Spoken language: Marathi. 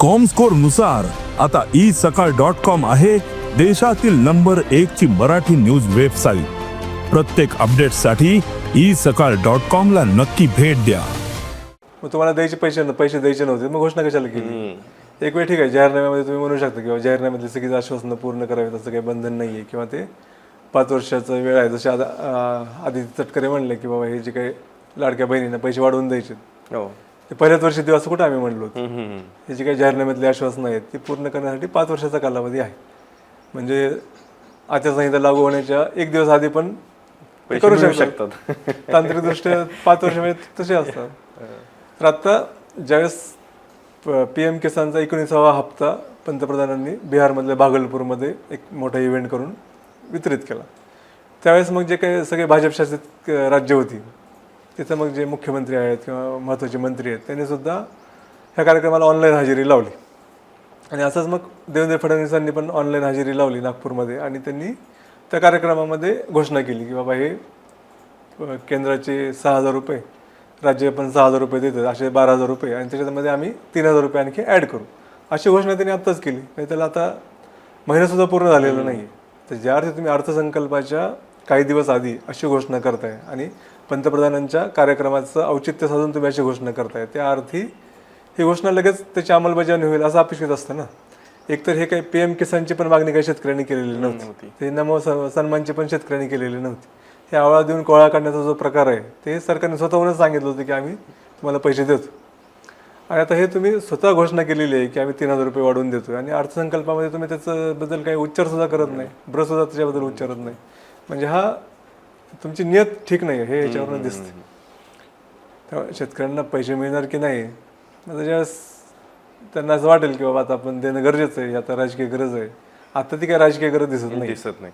कॉमस्कोरनुसार आता ई सकाळ डॉट कॉम आहे देशातील नंबर एक ची मराठी न्यूज वेबसाईट प्रत्येक अपडेटसाठी ई सकाळ डॉट कॉम ला नक्की भेट द्या. मग तुम्हाला द्यायचे पैसे पैसे द्यायचे नव्हते मग घोषणा कशाला केली? एक वेळ ठीक आहे जाहीरनाम्यामध्ये तुम्ही म्हणू शकता किंवा जाहीरनाम्यातली सगळी आश्वासनं पूर्ण करावीत असं काही बंधन नाही आहे किंवा ते पाच वर्षाचा वेळ आहे. जसे आदित्य तटकरे म्हणले की बाबा हे जे काही लाडक्या बहिणींना पैसे वाढवून द्यायचे. हो. ते पहिल्याच वर्षी देऊ असं कुठं आम्ही म्हणलो होतो. हम्म. हे जे काही जाहीरनाम्यातली आश्वासनं आहेत ती पूर्ण करण्यासाठी पाच वर्षाचा कालावधी आहे. म्हणजे आचारसंहिता लागू होण्याच्या एक दिवस आधी पण ते करू मिळू शकतात. तांत्रिकदृष्ट्या पाच वर्ष म्हणजे तसे असतात. तर आता ज्यावेळेस पी एम किसानचा एकोणीसावा हप्ता पंतप्रधानांनी बिहारमधल्या भागलपूरमध्ये एक मोठा इव्हेंट करून वितरित केला. त्यावेळेस मग जे काही सगळे भाजप शासित राज्य होती तिथं मग जे मुख्यमंत्री आहेत किंवा महत्त्वाचे मंत्री आहेत त्यांनी सुद्धा ह्या कार्यक्रमाला ऑनलाईन हजेरी लावली. आणि असंच मग देवेंद्र फडणवीसांनी पण ऑनलाईन हजेरी लावली नागपूरमध्ये आणि त्यांनी त्या कार्यक्रमामध्ये घोषणा केली की बाबा हे केंद्राचे सहा हजार रुपये राज्य पण सहा हजार रुपये देतात असे बारा हजार रुपये आणि त्याच्यामध्ये आम्ही तीन हजार रुपये आणखी ॲड करू. अशी घोषणा त्यांनी आत्ताच केली. नाही त्याला आता महिनासुद्धा पूर्ण झालेला नाही तर ज्या अर्थी तुम्ही अर्थसंकल्पाच्या काही दिवस आधी अशी घोषणा करताय. आणि पंतप्रधानांच्या कार्यक्रमाचं औचित्य साधून तुम्ही अशी घोषणा करताय. त्या अर्थी ही घोषणा लगेच त्याची अंमलबजावणी होईल असं अपेक्षित असतं ना? एकतर हे काही पी एम किसानची पण मागणी काही शेतकऱ्यांनी केलेली नव्हती. ते नमो सन्मानची पण शेतकऱ्यांनी केलेली नव्हती. हे आवळा देऊन कोळा काढण्याचा जो प्रकार आहे ते सरकारने स्वतःहूनच सांगितलं होतं की आम्ही तुम्हाला पैसे देतो. आणि आता हे तुम्ही स्वतः घोषणा केलेली आहे की आम्ही तीन हजार रुपये वाढवून देतो आणि अर्थसंकल्पामध्ये तुम्ही त्याच्याबद्दल काही उच्चार सुद्धा करत नाही. ब्र सुद्धा त्याच्याबद्दल उच्चारत नाही. म्हणजे हा तुमची नियत ठीक नाही आहे हे याच्यावरून दिसते त्यामुळे शेतकऱ्यांना पैसे मिळणार की नाही ज्यावेळेस त्यांना असं वाटेल की बाबा आता आपण देणं गरजेचं आहे आता राजकीय गरज आहे. आता ती काय राजकीय गरज दिसत नाही. दिसत नाही.